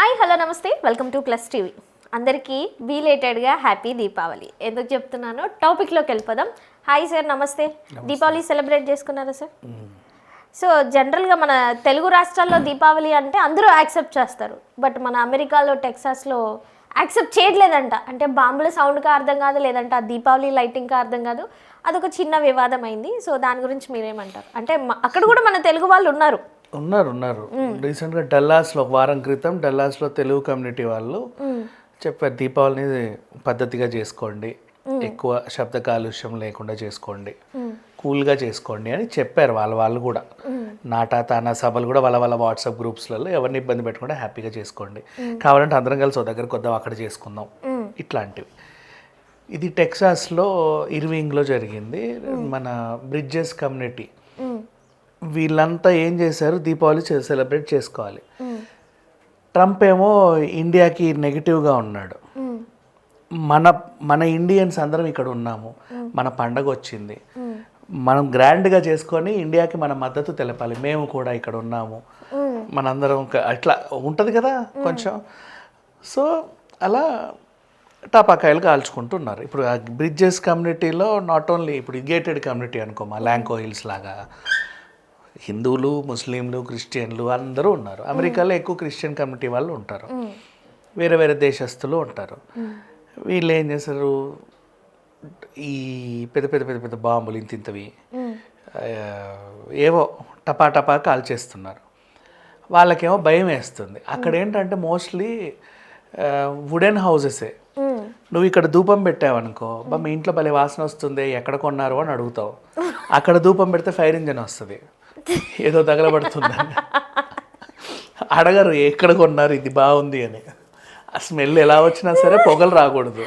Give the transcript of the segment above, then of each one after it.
Hi hello నమస్తే. Welcome to Plus TV. అందరికీ బీలేటెడ్గా హ్యాపీ దీపావళి. ఎందుకు చెప్తున్నానో టాపిక్లోకి వెళ్ళిపోదాం. హాయ్ సార్ నమస్తే. దీపావళి సెలబ్రేట్ చేసుకున్నారా సార్? సో జనరల్గా మన తెలుగు రాష్ట్రాల్లో దీపావళి అంటే అందరూ యాక్సెప్ట్ చేస్తారు. బట్ మన అమెరికాలో టెక్సాస్లో యాక్సెప్ట్ చేయట్లేదంట. అంటే బాంబుల సౌండ్గా అర్థం కాదు లేదంటే ఆ దీపావళి లైటింగ్గా అర్థం కాదు. అదొక చిన్న వివాదం అయింది సో దాని గురించి మీరేమంటారు? అంటే అక్కడ కూడా మన తెలుగు వాళ్ళు ఉన్నారు. ఉన్నారు ఉన్నారు. రీసెంట్గా డల్లాస్లో ఒక వారం క్రితం డల్లాస్లో తెలుగు కమ్యూనిటీ వాళ్ళు చెప్పారు దీపావళిని పద్ధతిగా చేసుకోండి. ఎక్కువ శబ్ద కాలుష్యం లేకుండా చేసుకోండి. కూల్గా చేసుకోండి అని చెప్పారు వాళ్ళ వాళ్ళు కూడా. నాటా తానా సభలు కూడా వాళ్ళ వాళ్ళ వాట్సాప్ గ్రూప్స్లలో ఎవరిని ఇబ్బంది పెట్టకుండా హ్యాపీగా చేసుకోండి. కావాలంటే అందరం కలిసి ఒక దగ్గరకు వద్దాం అక్కడ చేసుకుందాం. ఇట్లాంటివి. ఇది టెక్సాస్లో ఇర్వింగ్లో జరిగింది. మన బ్రిడ్జెస్ కమ్యూనిటీ వీళ్ళంతా ఏం చేశారు? దీపావళి సెలబ్రేట్ చేసుకోవాలి. ట్రంప్ ఏమో ఇండియాకి నెగిటివ్గా ఉన్నాడు. మన మన ఇండియన్స్ అందరం ఇక్కడ ఉన్నాము. మన పండగ వచ్చింది. మనం గ్రాండ్గా చేసుకొని ఇండియాకి మన మద్దతు తెలపాలి. మేము కూడా ఇక్కడ ఉన్నాము. మనందరం అట్లా ఉంటుంది కదా కొంచెం. సో అలా టపాకాయలు కాల్చుకుంటున్నారు. ఇప్పుడు బ్రిడ్జెస్ కమ్యూనిటీలో నాట్ ఓన్లీ ఇప్పుడు గేటెడ్ కమ్యూనిటీ అనుకో మా ల్యాంకో హిల్స్ లాగా. హిందువులు ముస్లింలు క్రిస్టియన్లు అందరూ ఉన్నారు. అమెరికాలో ఎక్కువ క్రిస్టియన్ కమ్యూనిటీ వాళ్ళు ఉంటారు. వేరే వేరే దేశస్తులు ఉంటారు. వీళ్ళు ఏం చేస్తారు? ఈ పెద్ద పెద్ద పెద్ద పెద్ద బాంబులు ఇంత ఇంతవి ఏవో టపా టపా కాల్చేస్తున్నారు వాళ్ళకేమో భయం వేస్తుంది. అక్కడ ఏంటంటే మోస్ట్లీ వుడెన్ హౌసెసే నువ్వు ఇక్కడ ధూపం పెట్టావనుకో బా మీ ఇంట్లో భలే వాసన వస్తుంది ఎక్కడ కొన్నారు అని అడుగుతావు. అక్కడ ధూపం పెడితే ఫైర్ ఇంజన్ వస్తుంది. ఏదో తగలబడుతుందని. అడగరు ఎక్కడ కొన్నారు? ఇది బాగుంది అని. ఆ స్మెల్ ఎలా వచ్చినా సరే పొగలు రాకూడదు.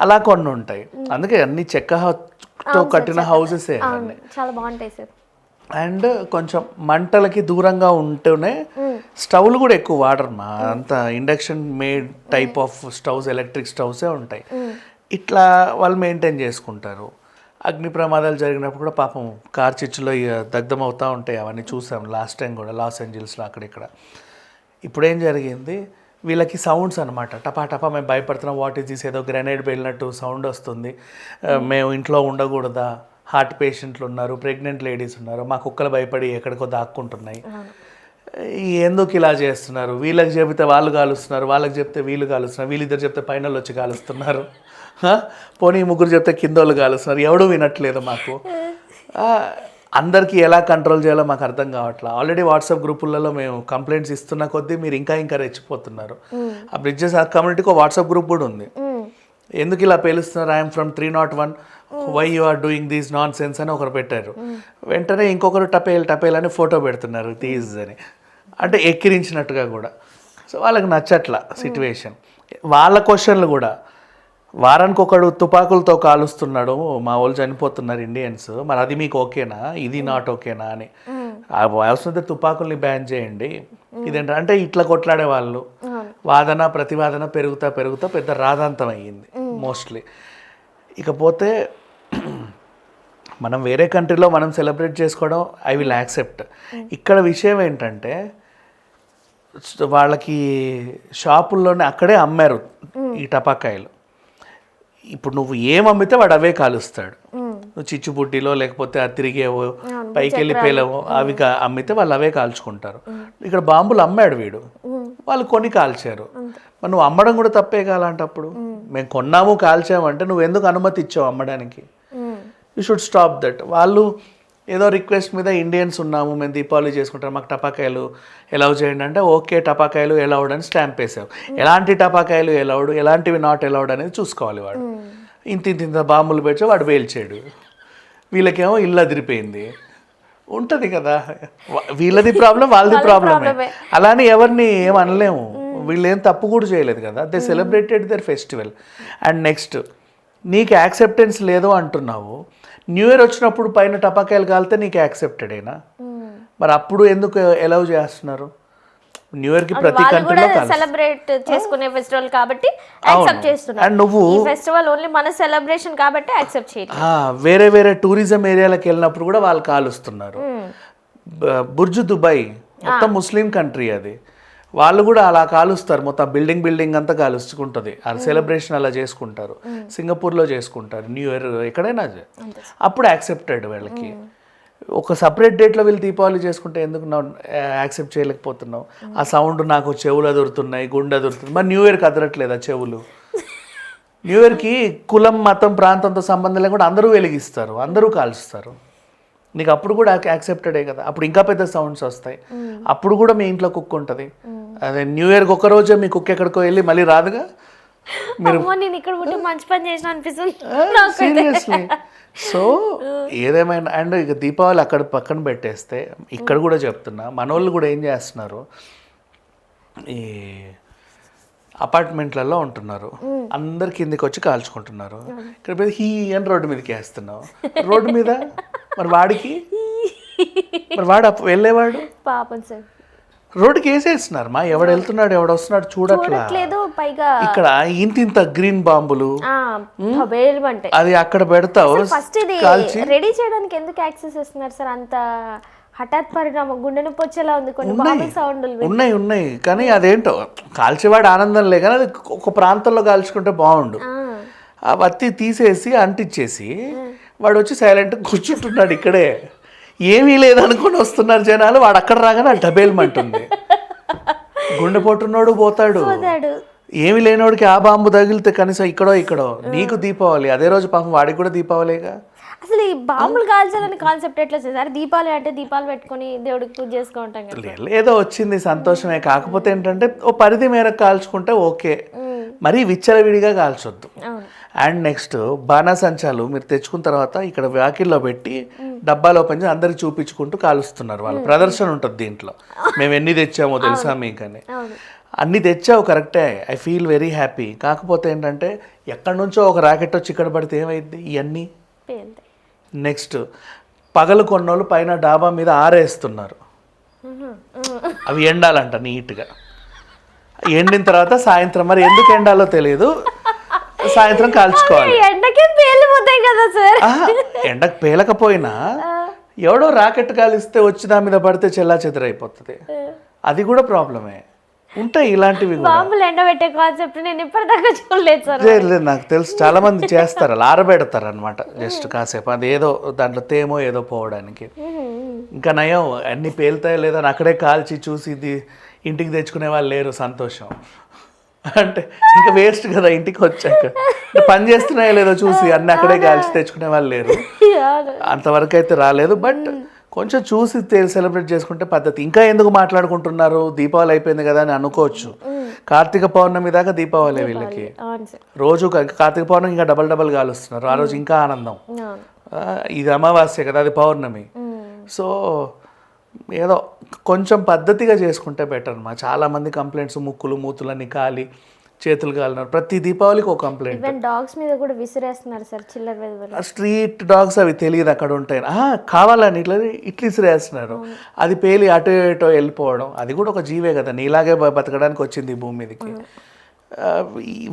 అలా కొన్ని ఉంటాయి. అందుకే అన్ని చెక్కతో కట్టిన హౌసెసే చాలా బాగుంటాయి సార్. అండ్ కొంచెం మంటలకి దూరంగా ఉంటూనే స్టవ్లు కూడా ఎక్కువ వాడరు మా. అంత induction made type of stoves electric స్టవ్సే ఉంటాయి. ఇట్లా వాళ్ళు మెయింటైన్ చేసుకుంటారు. అగ్ని ప్రమాదాలు జరిగినప్పుడు కూడా పాపం కార్ చిచ్చులో దగ్ధం అవుతూ ఉంటాయి. అవన్నీ చూసాం లాస్ట్ టైం కూడా లాస్ ఏంజల్స్లో అక్కడిక్కడ. ఇప్పుడు ఏం జరిగింది? వీళ్ళకి సౌండ్స్ అనమాట టపా టపా మేము భయపడుతున్నాం. What is this? ఏదో గ్రెనేడ్ వెళ్ళినట్టు సౌండ్ వస్తుంది. మేము ఇంట్లో ఉండకూడదా? హార్ట్ పేషెంట్లు ఉన్నారు ప్రెగ్నెంట్ లేడీస్ ఉన్నారు. మా కుక్కలు భయపడి ఎక్కడికో దాక్కుంటున్నాయి. ఎందుకు ఇలా చేస్తున్నారు? వీళ్ళకి చెబితే వాళ్ళు కాలుస్తున్నారు వాళ్ళకి చెప్తే వీళ్ళు కాలుస్తున్నారు వీళ్ళిద్దరు చెప్తే పైన వచ్చి కాలుస్తున్నారు? పోనీ ముగ్గురు చెప్తే కింద వాళ్ళు కాలుస్తున్నారు. ఎవడూ వినట్లేదు మాకు. అందరికీ ఎలా కంట్రోల్ చేయాలో మాకు అర్థం కావట్లేదు ఆల్రెడీ వాట్సాప్ గ్రూపులలో మేము కంప్లైంట్స్ ఇస్తున్న కొద్దీ మీరు ఇంకా ఇంకా రెచ్చిపోతున్నారు. ఆ బ్రిడ్జెస్ ఆ కమ్యూనిటీకి ఒక వాట్సాప్ గ్రూప్ కూడా ఉంది. ఎందుకు ఇలా పేలుస్తున్నారు? I'm from three not one why you are doing these nonsense అని ఒకరు పెట్టారు. వెంటనే ఇంకొకరు టపేల్ టపేల్ అని ఫోటో పెడుతున్నారు. తీజ్ అని. అంటే ఎక్కిరించినట్టుగా కూడా. సో వాళ్ళకి నచ్చట్ల సిట్యువేషన్ వాళ్ళ క్వశ్చన్లు కూడా. వారానికి ఒకడు తుపాకులతో కాలుస్తున్నాడు మా వాళ్ళు చనిపోతున్నారు ఇండియన్స్ మరి అది మీకు ఓకేనా? ఇది నాట్ ఓకేనా అని. ఆ అవసరం తుపాకుల్ని బ్యాన్ చేయండి. ఇదేంట అంటే ఇట్లా కొట్లాడే వాళ్ళు. వాదన ప్రతివాదన పెరుగుతా పెరుగుతా పెద్ద రాధాంతం అయ్యింది మోస్ట్లీ ఇకపోతే మనం వేరే కంట్రీలో మనం సెలబ్రేట్ చేసుకోవడం ఐ విల్ యాక్సెప్ట్ ఇక్కడ విషయం ఏంటంటే వాళ్ళకి షాపుల్లోనే అక్కడే అమ్మారు ఈ టపాకాయలు. ఇప్పుడు నువ్వు ఏం అమ్మితే వాడు అవే కాలుస్తాడు. నువ్వు చిచ్చుబుడ్డిలో లేకపోతే ఆ తిరిగేవో పైకి వెళ్ళి పేలవో అవి అమ్మితే వాళ్ళు అవే కాల్చుకుంటారు. ఇక్కడ బాంబులు అమ్మాడు వీడు. వాళ్ళు కొని కాల్చారు. మరి నువ్వు అమ్మడం కూడా తప్పే కాలంటప్పుడు మేము కొన్నాము కాల్చాము అంటే నువ్వు ఎందుకు అనుమతి ఇచ్చావు అమ్మడానికి? యూ షుడ్ స్టాప్ దట్ వాళ్ళు ఏదో రిక్వెస్ట్ మీద ఇండియన్స్ ఉన్నాము మేము దీపావళి చేసుకుంటాం మాకు టపాకాయలు ఎలవ్ చేయండి అంటే ఓకే టపాకాయలు ఎలౌడ్ అని స్టాంప్ వేసావు. ఎలాంటి టపాకాయలు ఎలౌడ్ ఎలాంటివి నాట్ ఎలౌడ్ అనేది చూసుకోవాలి వాడు. ఇంత ఇంత ఇంత బాంబులు పెట్టి వాడు వేల్చాడు వీళ్ళకేమో ఇల్లు అదిరిపోయింది. ఉంటుంది కదా. వీళ్ళది ప్రాబ్లం వాళ్ళది ప్రాబ్లమే అలానే ఎవరిని ఏం అనలేము. వీళ్ళు ఏం తప్పు కూడా చేయలేదు కదా. They celebrated their festival and next నీకు యాక్సెప్టెన్స్ లేదు అంటున్నావు. న్యూ ఇయర్ వచ్చినప్పుడు పైన టపాకాయలు కాలితే నీకు యాక్సెప్టెడేనా మరి అప్పుడు ఎందుకు ఎలవ్ చేస్తున్నారు? న్యూ ఇయర్కి ప్రతి వాళ్ళు కూడా కంట్రీలో సెలబ్రేట్ చేసుకునే ఫెస్టివల్ కాబట్టి యాక్సెప్ట్ చేస్తున్నారు. అండ్ నువ్వు ఈ ఫెస్టివల్ ఓన్లీ మన సెలబ్రేషన్ కాబట్టి యాక్సెప్ట్ చేయలేదు ఆ, వేరే వేరే టూరిజం ఏరియాలకు వెళ్ళినప్పుడు కూడా వాళ్ళు కాలుస్తున్నారు. బ- బుర్జు దుబాయ్ మొత్తం ముస్లిం కంట్రీ అది. వాళ్ళు కూడా అలా కాలుస్తారు. మొత్తం బిల్డింగ్ బిల్డింగ్ అంతా కాలుచుకుంటుంది ఆ సెలబ్రేషన్ అలా చేసుకుంటారు. సింగపూర్లో చేసుకుంటారు. న్యూ ఇయర్ ఎక్కడైనా. అప్పుడు యాక్సెప్టెడ్ వీళ్ళకి. ఒక సపరేట్ డేట్లో వీళ్ళు దీపావళి చేసుకుంటే ఎందుకు యాక్సెప్ట్ చేయలేకపోతున్నావు? ఆ సౌండ్ నాకు చెవులు అదురుతున్నాయి గుండె అదురుతుంది. మరి న్యూ ఇయర్కి అదరట్లేదా చెవులు? న్యూ ఇయర్కి కులం మతం ప్రాంతంతో సంబంధం లేకుండా అందరూ వెలిగిస్తారు. అందరూ కాల్చుస్తారు నీకు అప్పుడు కూడా యాక్సెప్టెడే కదా. అప్పుడు ఇంకా పెద్ద సౌండ్స్ వస్తాయి. అప్పుడు కూడా మీ ఇంట్లో కుక్క ఉంటుంది. అదే న్యూ ఇయర్కి ఒక రోజే మీ కుక్క ఎక్కడికో వెళ్ళి మళ్ళీ రాదుగా? అమ్మో నేను ఇక్కడ ఉంటే మంచి పని చేసిన అనిపిస్తుంది. సీరియస్లీ సో ఏదేమైనా అండ్ ఇక దీపావళి అక్కడ పక్కన పెట్టేస్తే ఇక్కడ కూడా చెప్తున్నా మనోళ్ళు కూడా ఏం చేస్తున్నారు? ఈ అపార్ట్మెంట్లలో ఉంటున్నారు. అందరు కిందికి వచ్చి కాల్చుకుంటున్నారు. ఇక్కడ పోయి హీ అని రోడ్డు మీదకి వేస్తున్నావు. రోడ్డు మీద? మరి వాడికి? మరి వాడు వెళ్ళేవాడు? పాపం సార్. రోడ్డుకి వేసేస్తున్నారు మా. ఎవడు వెళ్తున్నాడు ఎవడు వస్తున్నాడు చూడట్లా. చూడట్లేదు పైగా ఇక్కడ ఇంత ఇంత గ్రీన్ బాంబులు. అది అక్కడ పెడతావు. ఫస్ట్ ఇది రెడీ చేయడానికి ఎందుకు యాక్సెస్ ఇస్తున్నారు సార్ అంత హఠాత్ పరిణామం గుండె నొప్పి వచ్చేలా ఉంది కొన్ని సౌండ్లు ఉన్నాయి ఉన్నాయి. కానీ అదేంటో కాల్చేవాడు ఆనందం లే కానీ అది ఒక ప్రాంతంలో కాల్చుకుంటే బాగుండు. ఆ. వత్తి తీసేసి అంటించేసి వాడు వచ్చి సైలెంట్గా కూర్చుంటున్నాడు ఇక్కడే. ఏమీ లేదనుకుని వస్తున్నారు జనాలు వాడు అక్కడ రాగానే ఆ డబేల్మంటుంది గుండె పొట్టున్నోడు పోతాడు. ఏమి లేనోడికి ఆ బాంబు తగిలితే కనీసం ఇక్కడో ఇక్కడో. నీకు దీపావళి అదే రోజు పాపం వాడికి కూడా దీపావళిగా? అసలు ఈ బాంబులు కాల్చాలని కాన్సెప్ట్ ఎట్లా సార్? దీపావళి అంటే దీపాలు పెట్టుకొని దేవుడికి పూజ చేసుకుంటాం కదా ఏదో వచ్చింది సంతోషమే. కాకపోతే ఏంటంటే ఓ పరిధి మేరకు కాల్చుకుంటే ఓకే. మరీ విచ్చలవిడిగా కాల్చొద్దు. అండ్ నెక్స్ట్ బాణాసంచాలు మీరు తెచ్చుకున్న తర్వాత ఇక్కడ వ్యాకిల్లో పెట్టి డబ్బాలో చేసి అందరికి చూపించుకుంటూ కాలుస్తున్నారు వాళ్ళు. ప్రదర్శన ఉంటుంది దీంట్లో. మేము ఎన్ని తెచ్చామో తెలుసా మీకని? అన్ని తెచ్చావు కరెక్టే. I feel very happy. కాకపోతే ఏంటంటే ఎక్కడి నుంచో ఒక రాకెట్ వచ్చి ఇక్కడ పడితే ఏమైంది ఇవన్నీ నెక్స్ట్ పగలు కొన్నోళ్ళు పైన డాబా మీద ఆరేస్తున్నారు. అవి ఎండాలంట నీట్గా. ఎండిన తర్వాత సాయంత్రం మరి ఎందుకు ఎండాలో తెలియదు సాయంత్రం కాల్చుకోవాలి. ఎండకు పేలకపోయినా ఎవడో రాకెట్ కాలిస్తే వచ్చి దాని మీద పడితే చెల్లా చెదరైపోతుంది. అది కూడా ప్రాబ్లమే. ఉంటాయి ఇలాంటివి బాంబులు ఎండబెట్టే కాన్సెప్ట్ నేను ఇప్పటిదాకా చూడలేదు సార్ లేదు నాకు తెలుసు. చాలా మంది చేస్తారు అలా ఆరబెడతారు అనమాట జస్ట్ కాసేపు. అది ఏదో దాంట్లో తేమో ఏదో పోవడానికి. ఇంకా నయం అన్ని పేలుతాయో లేదో అని అక్కడే కాల్చి చూసి ఇది ఇంటికి తెచ్చుకునే వాళ్ళు లేరు సంతోషం. అంటే ఇంకా వేస్ట్ కదా ఇంటికి వచ్చాక. పని చేస్తున్నాయో లేదో చూసి అన్ని అక్కడే కాల్చి తెచ్చుకునే వాళ్ళు లేరు. అంతవరకు అయితే రాలేదు బట్ కొంచెం చూసి సెలబ్రేట్ చేసుకుంటే పద్ధతి. ఇంకా ఎందుకు మాట్లాడుకుంటున్నారు? దీపావళి అయిపోయింది కదా అని అనుకోవచ్చు. కార్తీక పౌర్ణమి దాకా దీపావళి వీళ్ళకి. రోజు కార్తీక పౌర్ణమి ఇంకా డబల్ డబల్ కాలుస్తున్నారు ఆ రోజు ఇంకా ఆనందం. ఇది అమావాస్య కదా అది పౌర్ణమి. సో ఏదో కొంచెం పద్ధతిగా చేసుకుంటే బెటర్ మా చాలా మంది కంప్లైంట్స్ ముక్కులు మూతులన్నీ కాలి. చేతులు కాలినారు. ప్రతి దీపావళికి ఒక కంప్లైంట్ ఈవెన్ డాగ్స్ మీద కూడా విసిరేస్తున్నారు సార్ చిల్లర వెదవలు స్ట్రీట్ డాగ్స్ అవి తెలియదు అక్కడ ఉంటాయి. కావాలని ఇట్లా ఇట్లా ఇసిరేస్తున్నారు అది పేలి అటు ఇటో వెళ్ళిపోవడం అది కూడా ఒక జీవే కదా. నీలాగే బతకడానికి వచ్చింది ఈ భూమి మీదకి.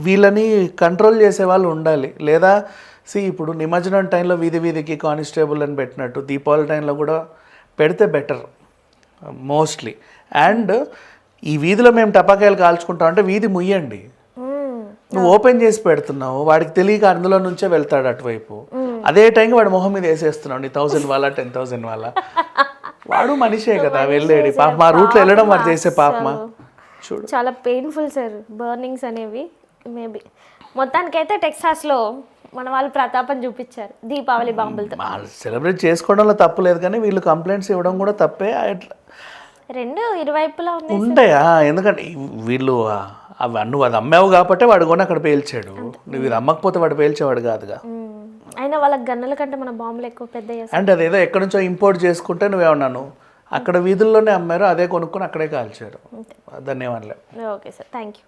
వీళ్ళని కంట్రోల్ చేసే వాళ్ళు ఉండాలి. లేదా సి ఇప్పుడు నిమజ్జనం టైంలో వీధి వీధికి కానిస్టేబుల్ అని పెట్టినట్టు దీపావళి టైంలో కూడా పెడితే బెటర్ మోస్ట్లీ అండ్ ఈ వీధిలో మేము టపాకాయలు కాల్చుకుంటాం అంటే వీధి ముయ్యండి. నువ్వు ఓపెన్ చేసి పెడుతున్నావు వాడికి తెలియక అందులో నుంచే వెళ్తాడు అటువైపు. అదే టైంకి వాడు మొహం మీద వేసేస్తున్నావు నీ థౌసండ్ వాళ్ళ టెన్ థౌసండ్ వాళ్ళ. వాడు మనిషే కదా వెళ్ళేది. పాప మా రూట్లో వెళ్ళడం వాడు చేసే పాపమా? చూడు. చాలా పెయిన్ఫుల్ సార్ బర్నింగ్స్ అనేవి మేబీ మొత్తానికైతే టెక్సాస్లో మన వాళ్ళు ప్రతాపం చూపించారు దీపావళి బాంబులతో. వాళ్ళు సెలబ్రేట్ చేసుకోవడంలో తప్పు లేదు కానీ వీళ్ళు కంప్లైంట్స్ ఇవ్వడం కూడా తప్పే. రెండు ఇరువైపులా ఉంటాయా? ఎందుకంటే వీళ్ళు అవి నువ్వు అది అమ్మావు కాబట్టి వాడు కొని అక్కడ పేల్చాడు. నువ్వు ఇది అమ్మకపోతే వాడు పేల్చేవాడు కాదుగా. అయినా వాళ్ళకి గన్నుల కంటే మన బాంబులు ఎక్కువ పెద్ద అంటే అదేదో ఎక్కడి నుంచో ఇంపోర్ట్ చేసుకుంటే నువ్వేమన్నాను అక్కడ వీధుల్లోనే అమ్మారు అదే కొనుక్కొని అక్కడే కాల్చారు. ధన్యవాదాలు. Okay sir. Thank you